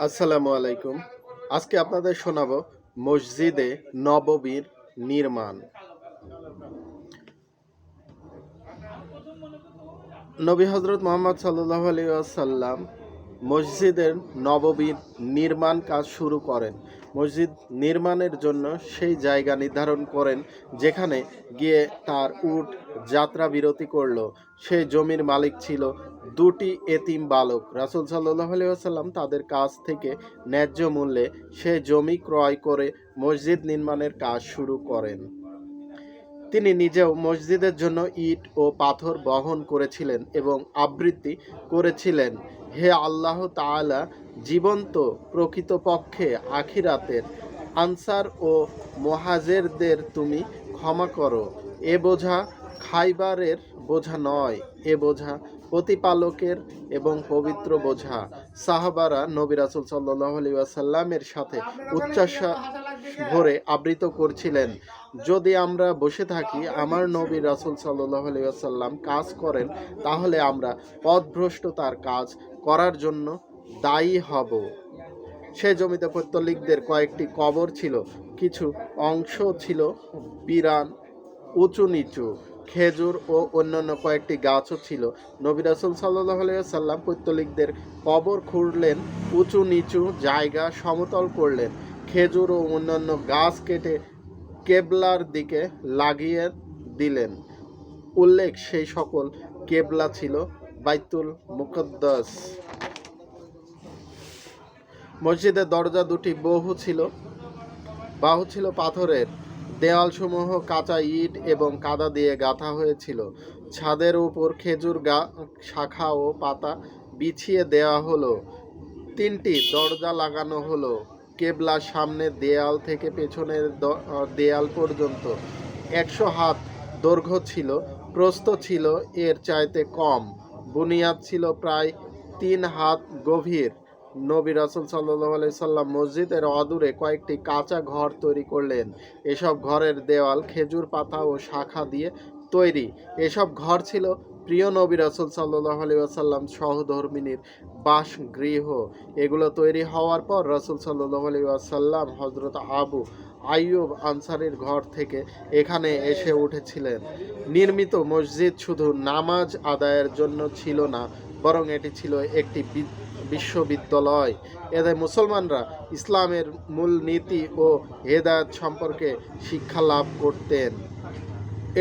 আসসালামু আলাইকুম। আজকে আপনাদের শোনাব মসজিদে নববীর নির্মাণ। নবী হজরত মোহাম্মদ সাল্লাহ আলী আসাল্লাম মসজিদের নববীর নির্মাণ কাজ শুরু করেন। মসজিদ নির্মাণের জন্য সেই জায়গা নির্ধারণ করেন, যেখানে গিয়ে তার উট যাত্রা বিরতি করল। সেই জমির মালিক ছিল দুটি এতিম বালক। রাসুল সাল্লাহ আসাল্লাম তাদের কাছ থেকে ন্যায্য মূল্যে সে জমি ক্রয় করে মসজিদ নির্মাণের কাজ শুরু করেন। তিনি নিজেও মসজিদের জন্য ইট ও পাথর বহন করেছিলেন এবং আবৃত্তি করেছিলেন। হে আল্লাহ তাআলা, জীবন্ত প্রকৃতপক্ষে আখিরাতের আনসার ও মহাজেরদের তুমি ক্ষমা করো। এ বোঝা খাইবারের বোঝা নয়, এ বোঝা প্রতিপালকের এবং পবিত্র বোঝা। সাহাবারা নবী রাসুল সাল্লাহ আলী ওয়াসাল্লামের সাথে উচ্চাস ভরে আবৃত করছিলেন। যদি আমরা বসে থাকি, আমার নবী রাসুল সাল্লাহ আলী ওয়াসাল্লাম কাজ করেন, তাহলে আমরা পথভ্রষ্টতার কাজ করার জন্য দায়ী হব। সে জমিতে পৈত্তলিকদের কয়েকটি কবর ছিল, কিছু অংশ ছিল বিরান উঁচু নিচু খেজুর ও অন্যান্য কয়েকটি গাছও ছিল। নবী রাসুল সাল্লাহ সাল্লাম পৈত্তলিকদের কবর খুঁড়লেন উঁচু নিচু জায়গা সমতল করলেন। খেজুর ও অন্যান্য গাছ কেটে কেবলার দিকে লাগিয়ে দিলেন। উল্লেখ, সেই সকল কেবলা ছিল বাইতুল মুকদ্দাস। মসজিদের দরজা দুটি বহু ছিল, বাহু ছিল পাথরের। দেওয়ালসমূহ কাঁচা ইট এবং কাদা দিয়ে গাঁথা হয়েছিল। ছাদের উপর খেজুর গা, শাখা ও পাতা বিছিয়ে দেওয়া হলো। তিনটি দরজা লাগানো হলো। কেবলার সামনে দেয়াল থেকে পেছনের দেয়াল পর্যন্ত একশো হাত দৈর্ঘ্য ছিল, প্রস্থ ছিল এর চাইতে কম। বুনিয়াদ ছিল প্রায় তিন হাত গভীর। নবী রাসুল সাল্লাহ সাল্লাম মসজিদের অদূরে কয়েকটি কাঁচা ঘর তৈরি করলেন। এসব ঘরের দেওয়াল, খেজুর পাতা ও শাখা দিয়ে তৈরি। এসব ঘর ছিল প্রিয় নবী রাসুল সাল্লাহ আলী আসাল্লাম সহধর্মিনীর বাসগৃহ। এগুলো তৈরি হওয়ার পর রাসুল সাল্লাহ আলী আসাল্লাম হজরত আবু আইয়ুব আনসারির ঘর থেকে এখানে এসে উঠেছিলেন। নির্মিত মসজিদ শুধু নামাজ আদায়ের জন্য ছিল না, বরং এটি ছিল একটি বিশ্ববিদ্যালয়। এতে মুসলমানরা ইসলামের মূল নীতি ও হেদায়ত সম্পর্কে শিক্ষা লাভ করতেন।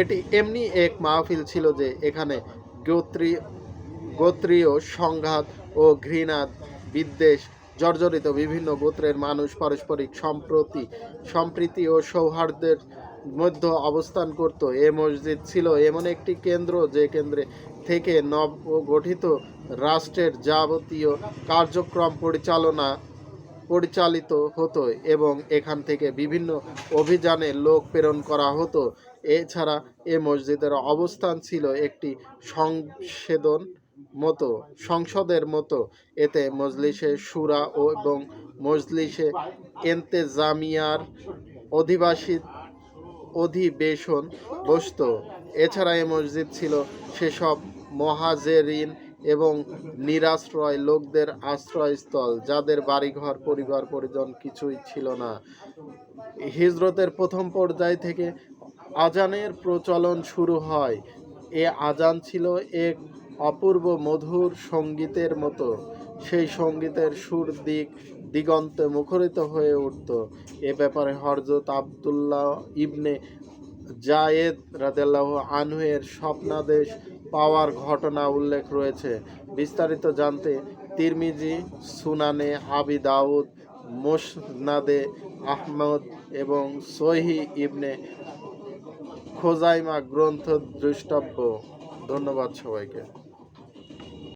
এটি এমনি এক মাহফিল ছিল যে এখানে গোত্রী, গোত্রীয় সংঘাত ও ঘৃণা বিদ্বেষ জর্জরিত বিভিন্ন গোত্রের মানুষ পারস্পরিক সম্প্রতি, সম্প্রীতি ও সৌহার্দ্যের মধ্যে অবস্থান করত। এ মসজিদ ছিল এমন একটি কেন্দ্র যে কেন্দ্রে থেকে নব গঠিত রাষ্ট্রের যাবতীয় কার্যক্রম পরিচালনা পরিচালিত হতো এবং এখান থেকে বিভিন্ন অভিযানে লোক প্রেরণ করা হতো। এছাড়া এ মসজিদের অবস্থান ছিল একটি সংবেদন মতো, সংসদের মতো। এতে মজলিসে সুরা ও এবং মজলিসে এন্তেজামিয়ার অধিবাসী অধিবেশন বসত। এছাড়া এই মসজিদ ছিল সেসব মহাজেরিন এবং নিরাশ্রয় লোকদের আশ্রয়স্থল, যাদের বাড়িঘর, পরিবার, পরিজন কিছুই ছিল না। হিজরতের প্রথম পর্যায় থেকে আজানের প্রচলন শুরু হয়। এ আজান ছিল এক অপূর্ব মধুর সঙ্গীতের মতো। সেই সঙ্গীতের সুর, দিক দিগন্তে মুখরিত হয়ে উঠত। এ ব্যাপারে হরজত আবদুল্লাহ ইবনে জায়েদ রাদেল্লাহ আনহুয়ের স্বপ্নাদেশ পাওয়ার ঘটনা উল্লেখ রয়েছে। বিস্তারিত জানতে তিরমিজি, সুনানে আবি দাউদ, মোসনাদে আহমদ এবং সহি ইবনে খোজাইমা গ্রন্থ দ্রষ্টব্য। ধন্যবাদ সবাইকে।